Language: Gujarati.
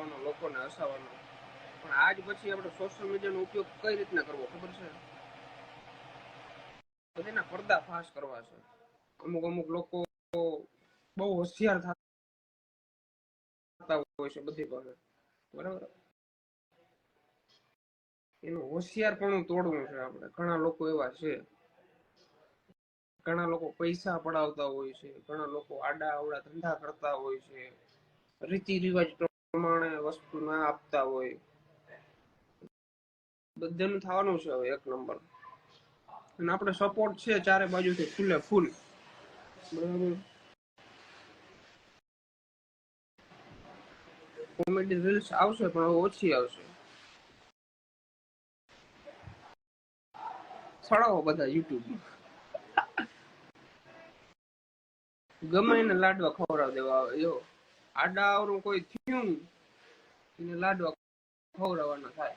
બનાવવાનો લોકોને હસાવવાનો પણ આજ પછી આપણે સોશિયલ મીડિયાનો ઉપયોગ કઈ રીતના કરવો ખબર છે? બધીના પડદા ફાશ કરવા છે. અમુક અમુક લોકો બહુ હોશિયાર થતા હોય છે બધી પાસે બરાબર? એનું હોશિયારપણું તોડવું છે આપણે. ઘણા લોકો એવા છે. ઘણા લોકો પૈસા પડાવતા હોય છે. ઘણા લોકો આડા અવડા ધંધા કરતા હોય છે. રીતિ રિવાજ પ્રમાણે વસ્તુ ના આપતા હોય. બધાનું થવાનું છે હવે એક નંબર. અને આપણે સપોર્ટ છે ચારે બાજુથી ફૂલે ફૂલ. કોમેડી રીલ્સ આવશે, પણ ઓછી આવશે. છડાવો બધા યુટ્યુબ ગમે એને લાડવા ખવડાવ દેવા આવે જો આડા આવરું કોઈ થયું એને લાડવા ખવડાવવાના થાય.